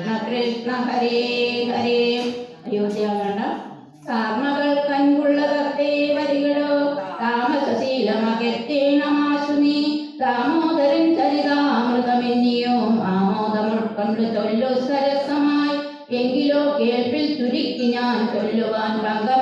കൃഷ്ണ കൃഷ്ണ ഹരേ. ഹരേ അയോധ്യാകാന്ഡ കാർമകൾ കൺകുള്ളതത്തെ വരികളോ താമസശീലമകറ്റേണമാശു നീ ദാമോദരൻ ചരിതാമൃതമെന്നിയോ ആമോദം ഉൾക്കൊണ്ട് ചൊല്ലു സരസമായി എങ്കിലോ കേൾപ്പിൽ ചുരുക്കി ഞാൻ ചൊല്ലുവാൻ ഭംഗമെല്ലാം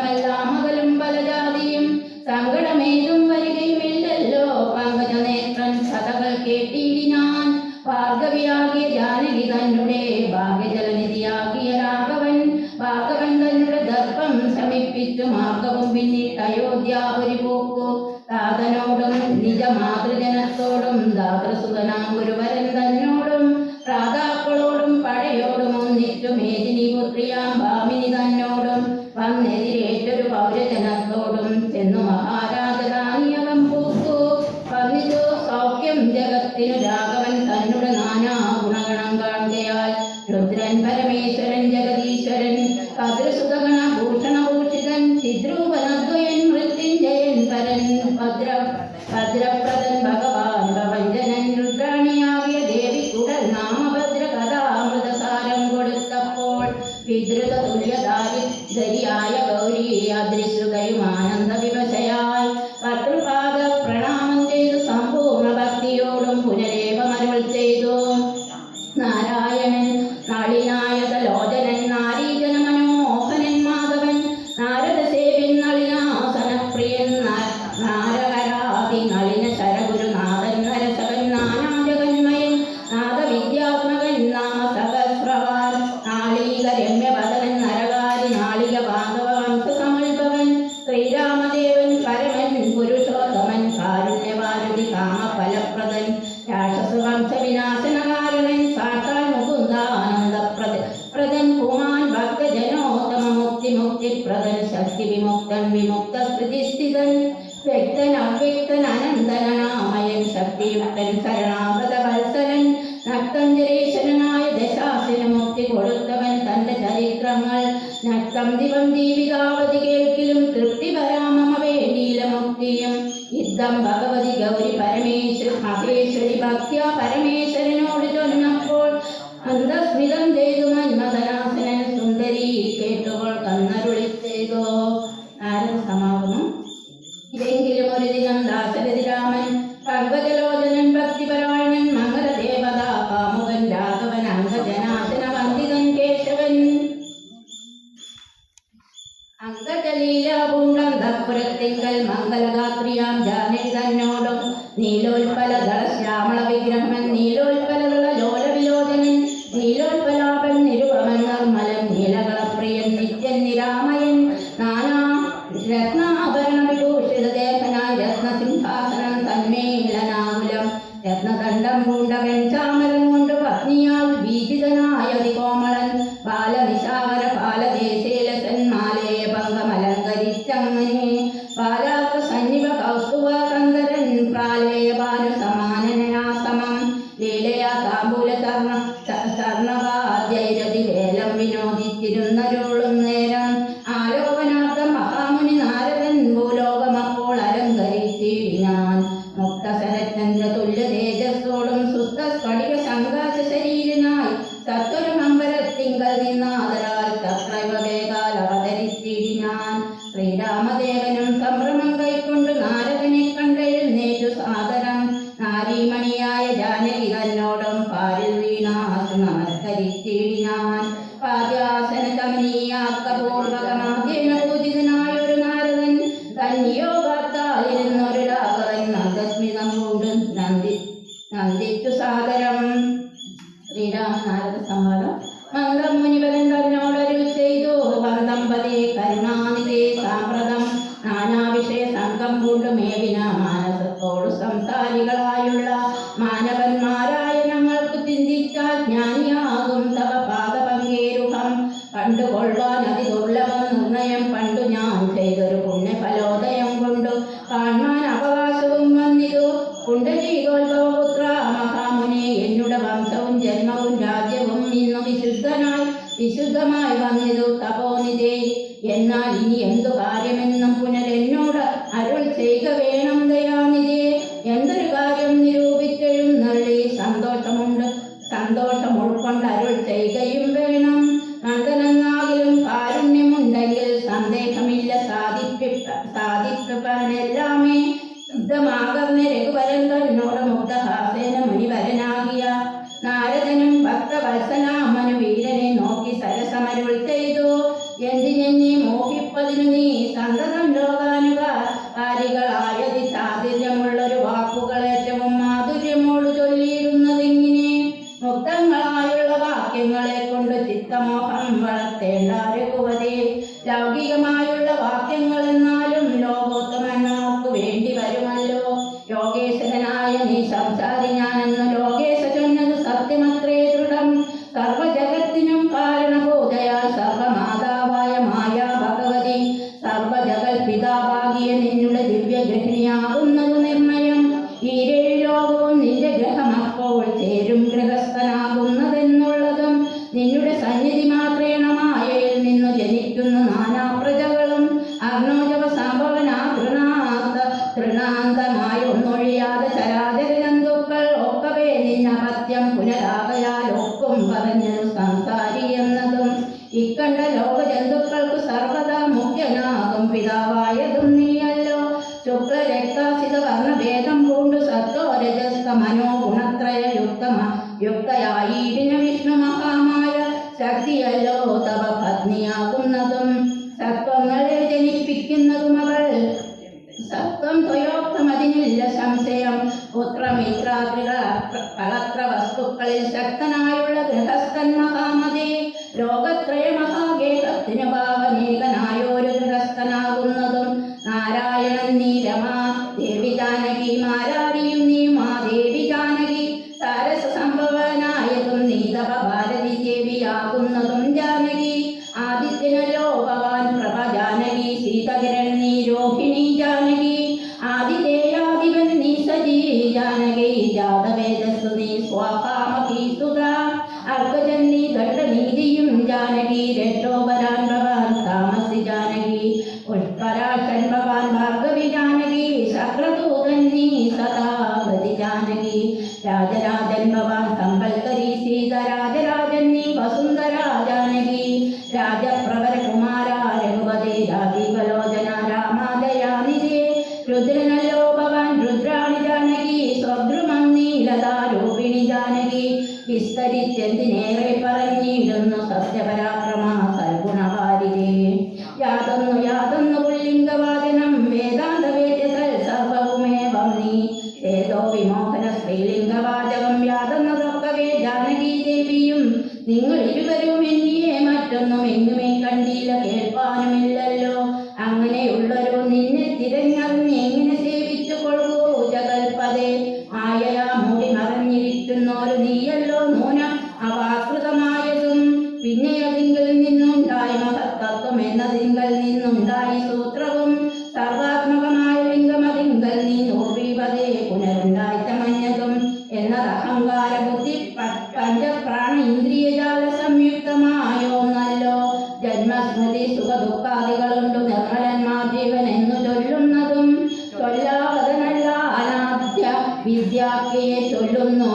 பார்க்குற சுகநாம் ஒருவர் ദിവം ജീവിതാവധി കേൾക്കിലും തൃപ്തി പരാമമ വേണ്ടിയില യുദ്ധം ഭഗവതി ഗൗരി പരമേശ്വര മഹേശ്വരി ഭക്യ പരമേശ്വരനോട് ചൊന്നപ്പോൾ അന്തസ്മിതം ചെയ്തു മന്മഥനാസനൻ സുന്ദരി കേട്ടുകൾ കന്നരുളി ചെയ്തോ. ആരും സമാപനം ഇതെങ്കിലും ഒരു ദിനം ദാശരഥി രാമൻ ശ്രീരാമദേവനും സംഭ്രമം കൈക്കൊണ്ട് നാരകനെ കണ്ടെഴുന്നേറ്റു സാദരം. നാരീമണിയായ ജാനകി തന്നോടും പാരിൽ വീണാസു നമസ്കരിച്ചിടിനാൻ പാദ്യാസന കമനീയാക്കപൂർവകമാദ്യേന പൂജിതനായൊരു നാരദൻ കന്യോഗത്താലിരുന്നൊരു രാഘവൻ നന്ദസ്മിതം കൊണ്ട് നന്ദി നന്ദിച്ചു സാദരം. ശ്രീരാമ നാരദ സംവാദം. മന്ദം മുനിവരൻ തന്നോടൊരു ചെയ്തു വന്ദമ്പതി കരുണാനിധേ സാമ്പ്രതം നാനാവിഷയ സംഘം പൂണ്ടു മേവിന മാനസത്തോടു സംസാരികളായുള്ള മാനവന്മാരായ ഞങ്ങൾക്ക് ജ്ഞാനിയാകും തവ പാദപങ്കേരുഹം കണ്ടുകൊള്ളുവാൻ നിർണയം പണ്ടു ഞാൻ ചെയ്തൊരു പുണ്യഫലോദയം കൊണ്ടു കാണാൻ അവകാശവും മഹാമുനി എന്നുടെ വംശവും ജന്മവും വിശുദ്ധമായി വന്നിതു തപോനിധേ. എന്നാൽ ഇനി എന്തു കാര്യമെന്നും പുനരെന്നോട് അരുൾ ചെയ്യുക സംസാരി ഞാനെന്ന് ലോകേശ ചൊന്നത് സത്യമത്രേ ദൃഢം. സർവജഗത്തിനും കാരണബോധയായ സർവമാതാവായ മായാ ഭഗവതി. സർവജഗൽ പിതാവാകിയ നിന്നുടെ ദിവ്യഗ്രഹിണിയാകുന്നത് നിന്നപത്യം പറഞ്ഞു സംസാരി എന്നതും ഇക്കണ്ട ലോക ജന്തുക്കൾക്ക് സർവദാ മുഖ്യനാകും പിതാവായതും നീയല്ലോ. ശുക്ലരക്താസിത വർണഭേദം കൊണ്ടു സത്വ രജസ്ത മനോ ഗുണത്രയ യുക്തമ യുക്തയായിരുന്ന വിഷ്ണു മഹാമായ ശക്തിയല്ലോ തവ പത്നിയാകുന്നതും. സത്വങ്ങളെ ജനിപ്പിക്കുന്നതും അവൾ. സത്വം ത്വയോക്തം അതിനില്ല സംശയം. പുത്രമിത്രാത്രിക കളത്ര വസ്തുക്കളിൽ ശക്തനായുള്ള ഗൃഹസ്ഥൻ മഹാമതേ. ലോകത്രയ മഹാഗേഹത്തിന് ഭാവനേകനായൊരു ഗൃഹസ്ഥനാകുന്നതും നാരായണൻ നീ ദേവി ജാനകി മാരാരിയും നീ മാ ദേവി ജാനകി. സാരസ സംഭവനായതും നീ ഭാരതി ദേവിയാകുന്നതും ജാനകി ശക്രദൂതൻ നീ സദാഗതി ജാനകി മറഞ്ഞിരിക്കുന്നോരു നീയല്ലോ മോന അവാകൃതമായതും പിന്നെ അതിങ്കിൽ നിന്നുണ്ടായി മഹത്തത്വം എന്നതിങ്കൽ നിന്നുണ്ടായി സൂത്രവും. സർവാത്മകമായ ലിംഗമതിങ്കൽ നീ നോർവീപതേ പുനരുണ്ടായി ചമഞ്ഞതും എന്നത് അഹങ്കാര ബുദ്ധി പഞ്ചപ്രാണ ഇന്ദ്രിയജാല സംയുക്തമായോ നല്ലോ. ജന്മസ്മൃതി സുഖ ദുഃഖാദികളുണ്ട് നിർമ്മലന്മാർ ജീവൻ എന്നു ചൊല്ലുന്നതും. ചൊല്ലാവതനല്ല അനാദ്യ വിദ്യാർത്ഥിയെ ചൊല്ലുന്നു.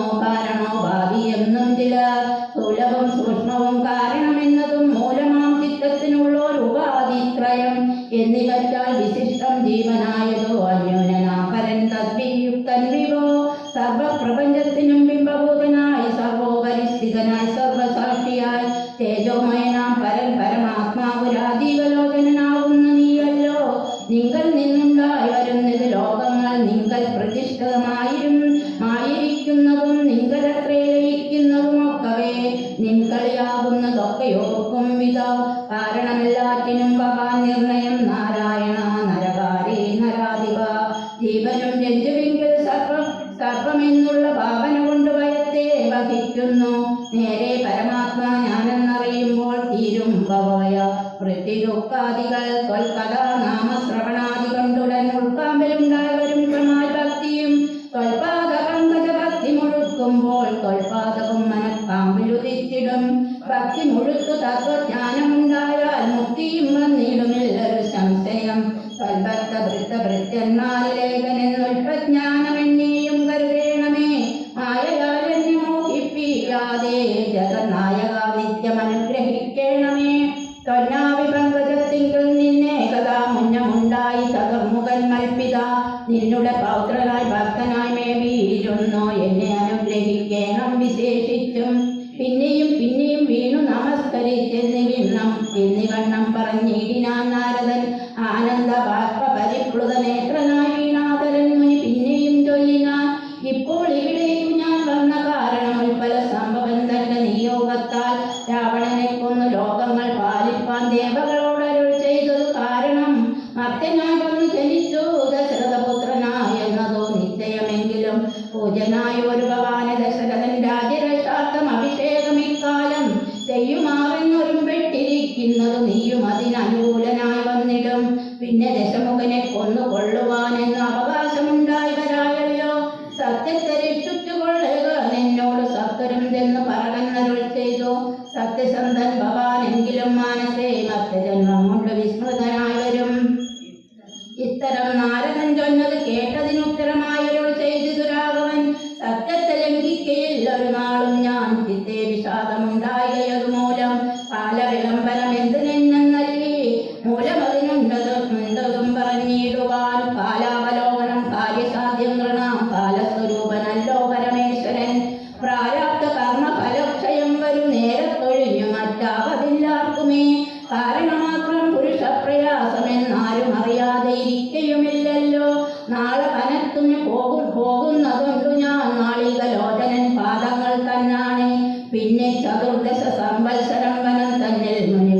സർവോപരിസ്ഥിതനായി സർവസാക്ഷിയായി തേജോമയനാം പരൻ പരമാത്മാവ് രാജീവലോചനാവുന്ന നീയല്ലോ. നിങ്ങൾ നിന്നുണ്ടായി വരുന്നത് ലോകങ്ങൾ നിങ്ങൾ പ്രതിഷ്ഠിതമായിരും ആയിരിക്കുന്നതും നിങ്ങളത്രേ ലയിക്കുന്നതുമൊക്കവേ. നിങ്ങളെയാകുന്നതൊക്കെയോക്കും വിധ കാരണമെല്ലാറ്റിനും ഭഗവാൻ നിർണയം നാരായണ നരകാരി നരാധിപ. ജീവനും ജന്തുവിങ്കിൽ സർവം സർവമെന്നുള്ള വഹിക്കുന്നു നേരെ പരമാത്മാ ഞാനെന്നറിയുമ്പോൾ തീരും ഭവയ വൃത്തിദുഃഖാദികൾ തൊൽക്കഥ നാമശ്രവണാദി കൊണ്ടുടൻ ഉൾക്കാമ്പലുണ്ടായവരും ക്രമായി ഭക്തിയും തൊൽപാദ പങ്കജ ഭക്തി മുഴുക്കുമ്പോൾ തൊൽപാദവും മനക്കാമ്പിലുദിച്ചിടും ഭക്തി മുഴുത്തു തത്വജ്ഞാനമുണ്ടായാൽ വിശേഷിച്ചും പിന്നെയും പിന്നെയും വീണു നമസ്കരിച്ചെന്ന് വിണ്ണം എന്നിവണ്ണം പറഞ്ഞിടിനാൻ നാരദൻ. ആനന്ദ ബാഷ്പ പരിപ്ലുത നേത്രനായി വീണാതരൻ മുനി പിന്നെയും ചൊല്ലിനാൻ ഇപ്പോൾ ഇവിടേക്കു ഞാൻ വന്ന കാരണം ഉൽപ്പല സംഭവം തന്റെ നിയോഗത്താൽ രാവണനെ കൊന്നു ലോകങ്ങൾ പാലിപ്പാൻ ദേവകളോട് സത്യസന്ധൻ ഭവാനെങ്കിലും മനസ്സേ മത്തജ പിന്നെ ചതുർദശ സംവത്സരം വനം തന്നിൽ മുനി